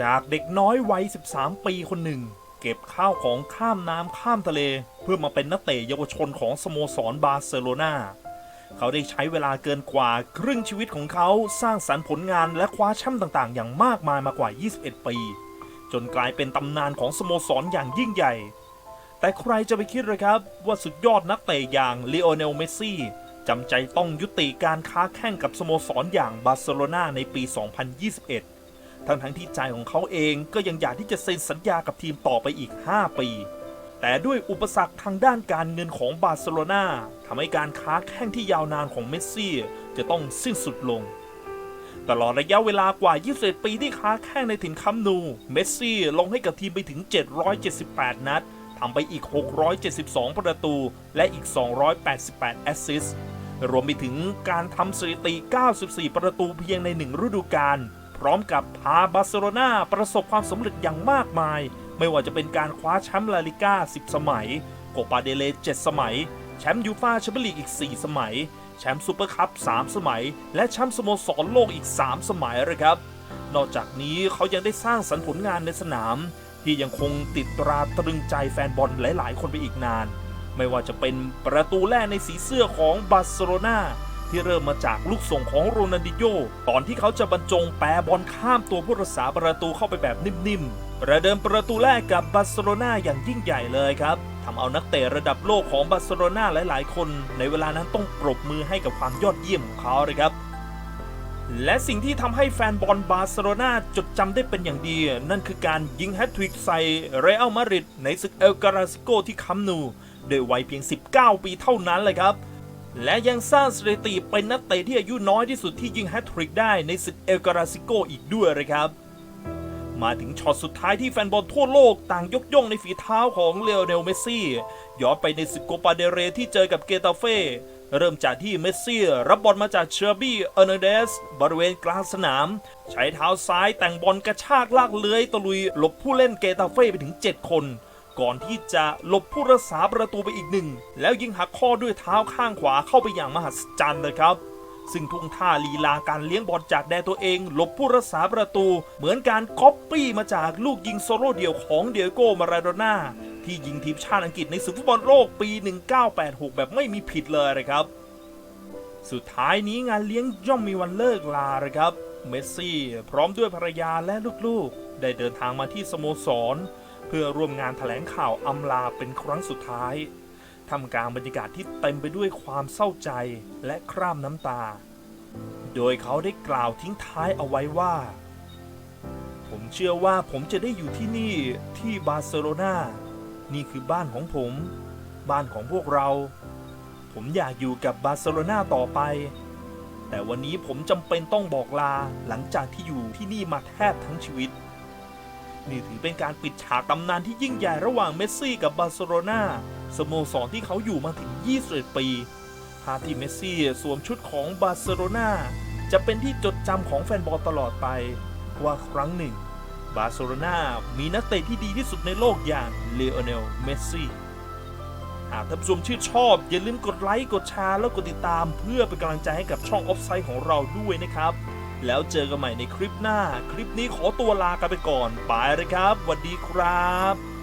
จากเด็กน้อยวัย 13 ปีคนหนึ่ง เก็บข้าวของข้ามน้ำข้ามทะเล เพื่อมาเป็นนักเตะเยาวชนของสโมสรบาร์เซโลนาเขาได้ใช้เวลาเกินกว่าครึ่งชีวิตของเขาสร้างสรรค์ผลงานและคว้าแชมป์ต่างๆ อย่างมากมายมากว่า 21 ปี จนกลายเป็นตำนานของสโมสรอย่างยิ่งใหญ่ แต่ใครจะไปคิดเลยครับ ว่าสุดยอดนักเตะอย่างเลโอเนล เมสซี่จำใจต้องยุติการค้าแข่งกับสโมสรอย่างบาร์เซโลนาในปี 2021 ทั้งทั้งๆที่ใจของเขาเองก็ยังอยากที่จะเซ็นสัญญากับทีมต่อไปอีก 5 ปี แต่ด้วยอุปสรรคทางด้านการเงินของบาร์เซโลนาทำให้การค้าแข่งที่ยาวนานของเมสซี่จะต้องสิ้นสุดลง ตลอดระยะเวลากว่า 21 ปีที่ค้าแข่งในถิ่นคัมนู เมสซี่ลงให้กับทีมไปถึง 778 นัดทำไปอีก 672 ประตู และอีก 288 แอสซิสต์รวมไปถึงการทำสถิติ 94 ประตูเพียงในหนึ่งฤดูกาล พร้อมกับพาบาร์เซโลนาประสบความสำเร็จอย่างมากมาย ไม่ว่าจะเป็นการคว้าแชมป์ลาลิก้า 10 สมัย โกปาเดเล7สมัย แชมป์ยูฟาแชมเปี้ยนลีกอีก 4 สมัย แชมป์ซูเปอร์คัพ 3 สมัย และแชมป์สโมสรโลกอีก 3 สมัยเลยครับ นอกจากนี้เขายังได้สร้างสรรค์ผลงานในสนาม ที่ยังคงติดตราตรึงใจแฟนบอลหลาย ๆ คนไปอีกนาน ไม่ว่าจะเป็นประตูแรกในสีเสื้อของบาร์เซโลนา ที่เริ่มมาจากลูกส่งของโรนัลดิโญตอนที่เขาจะบรรจงแปรบอลข้ามตัวผู้รักษาประตูเข้าไปแบบนิ่มๆ ประเดิมประตูแรกกับบาร์เซโลนาอย่างยิ่งใหญ่เลยครับทำเอานักเตะระดับโลกของบาร์เซโลนาหลายๆ คน ในเวลานั้นต้องปรบมือให้กับความยอดเยี่ยมของเขาเลยครับและสิ่งที่ทำให้แฟนบอลบาร์เซโลนาจดจำได้เป็นอย่างดี นั่นคือการยิงแฮตทริกใส่เรอัลมาดริดในศึกเอลกาลาซิโกที่คัมนูด้วยวัยเพียง 19 ปีเท่านั้นเลยครับ และยังสร้างสถิติเป็นนักเตะที่อายุน้อยที่สุดที่ยิงแฮตทริกได้ในศึกเอลกาลาซิโกอีกด้วยเลยครับ มาถึงช็อตสุดท้ายที่แฟนบอลทั่วโลกต่างยกย่องในฝีเท้าของเลโอเนลเมสซี่ย้อนไปในศึกโกปาเดเรที่เจอกับเกตาเฟ่เริ่มจากที่เมสซี่รับบอลมาจากเชอร์บี้เอเนเดส บริเวณกลางสนาม ใช้เท้าซ้ายแต่งบอลกระชากลากเลื้อยตะลุยหลบผู้เล่นเกตาเฟ่ไปถึง 7 คน ก่อนที่จะหลบผู้รักษาประตูไปอีกหนึ่ง แล้วยิงหักข้อด้วยเท้าข้างขวาเข้าไปอย่างมหัศจรรย์เลยครับ ซึ่งทุ่งท่าลีลาการเลี้ยงบอลจากแดนตัวเอง หลบผู้รักษาประตู เหมือนการก๊อปปี้มาจากลูกยิงโซโล่เดี่ยวของเดียโก้มาราโดน่าที่ยิงทีมชาติอังกฤษในศึกฟุตบอลโลกปี 1986 แบบไม่มีผิดเลยนะครับ สุดท้ายนี้งานเลี้ยงย่อมมีวันเลิกลาเลยครับ เมสซี่ พร้อมด้วยภรรยาและลูกๆ ได้เดินทางมาที่สโมสร เพื่อร่วมงานแถลงข่าวอำลาเป็นครั้งสุดท้ายทำกลางบรรยากาศที่เต็มไปด้วยความเศร้าใจและคร่ำน้ำตา โดยเขาได้กล่าวทิ้งท้ายเอาไว้ว่า ผมเชื่อว่าผมจะได้อยู่ที่นี่ที่บาร์เซโลนานี่คือบ้านของผม บ้านของพวกเรา ผมอยากอยู่กับบาร์เซโลนาต่อไป แต่วันนี้ผมจำเป็นต้องบอกลาหลังจากที่อยู่ที่นี่มาแทบทั้งชีวิต นี่ถือเป็นการปิดฉากตำนานที่ยิ่งใหญ่ระหว่างเมสซี่กับบาร์เซโลนาสโมสรที่เขาอยู่มาถึง 21 ปีภาพที่เมสซี่สวมชุดของบาร์เซโลนาจะเป็นที่จดจำของแฟนบอลตลอดไปว่าครั้งหนึ่ง บาร์เซโลนามีนักเตะที่ดีที่สุดในโลกอย่างเลโอเนล เมสซี่ หากท่านผู้ชมชื่นชอบ อย่าลืมกดไลค์ กดแชร์ แล้วกดติดตามเพื่อเป็นกำลังใจให้กับช่องออฟไซด์ของเราด้วยนะครับ แล้วเจอกันใหม่ในคลิปหน้า คลิปนี้ขอตัวลากันไปก่อน ไปเลยครับสวัสดีครับ